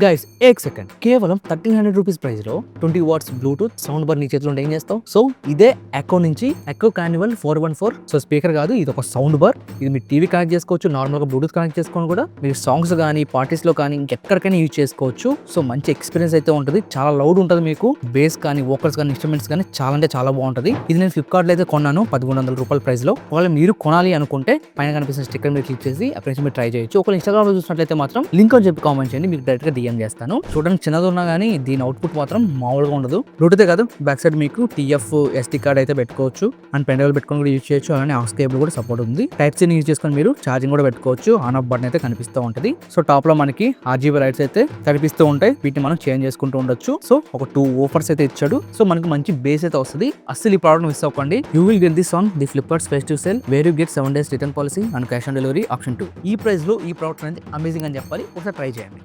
Guys ఏక్ second కేవలం thirteen hundred rupees ప్రైస్లో twenty watts bluetooth sound bar నీ చేతిలో ఉంటే ఏం చేస్తావు? సో ఇదే ఎకో నుంచి echo carnival four one four so speaker కాదు ఇది ఒక సౌండ్ బార్ ఇది మీ టీవీ కనెక్ట్ చేసుకోవచ్చు నార్మల్గా బ్లూటూత్ కనెక్ట్ చేసుకొని కూడా. మీరు సాంగ్స్ కానీ పార్టీస్లో కానీ ఇంకెక్కడికైనా యూజ్ చేసుకోవచ్చు. సో మంచి ఎక్స్పీరియన్స్ అయితే ఉంటుంది. చాలా లౌడ్ ఉంటుంది మీకు. బేస్ కానీ వోకల్స్ కానీ ఇన్స్ట్రుమెంట్స్ కానీ చాలా అంటే చాలా బాగుంటుంది. ఇది నేను ఫ్లిప్కార్ట్లో అయితే కొన్నాను పదకొండు వందల రూపాయల ప్రైస్లో. ఒకవేళ మీరు కొనాలి అనుకుంటే పైన కనిపిస్తున్న స్టిక్కర్ మీరు క్లిక్ చేసి అప్పుడు మీరు ట్రై చేయొచ్చు. ఒకవేళ ఇన్స్టాగ్రామ్లో చూసినట్లయితే మాత్రం లింక్ అని చెప్పి కామెంట్ చేయండి. మీకు డైరెక్ట్గా డిఎం చేస్తాను. చూడడానికి చిన్నది ఉన్నా కానీ దీని అవుట్పుట్ మాత్రం మామూలుగా ఉండదు. బ్లూటూతే కాదు బ్యాక్ సైడ్ మీకు టీఎఫ్ ఎస్టీ కార్డ్ అయితే పెట్టుకోవచ్చు. అండ్ పెన్ డ్రైవ్ పెట్టుకొని కూడా యూజ్ చేయొచ్చు. అలానే ఆక్స్ కేబుల్ కూడా సపోర్ట్ ఉంది. టైప్ సి యూజ్ చేసుకొని మీరు ఛార్జింగ్ కూడా పెట్టుకోవచ్చు. ఆన్ ఆఫ్ బటన్ అయితే కనిపిస్తూ ఉంటుంది. సో టాప్లో మనకి ఆర్జీబీ లైట్స్ అయితే కనిపిస్తూ ఉంటాయి. వీటిని మనం చేంజ్ చేసుకుంటూ ఉండొచ్చు. సో ఒక టూ ఓఫర్స్ అయితే ఇచ్చాడు. సో మనకి మంచి బేస్ అయితే వస్తుంది. అసలు ఈ ప్రోడక్ట్ మిస్ అవ్వకండి. You will get this on the Flipkart festive to sale where you get seven days return policy and cash on delivery option too ఈ ప్రైస్లో ఈ ప్రోడక్ట్ అనేది అమేజింగ్ అని చెప్పాలి. ఒకసారి ట్రై చేయండి.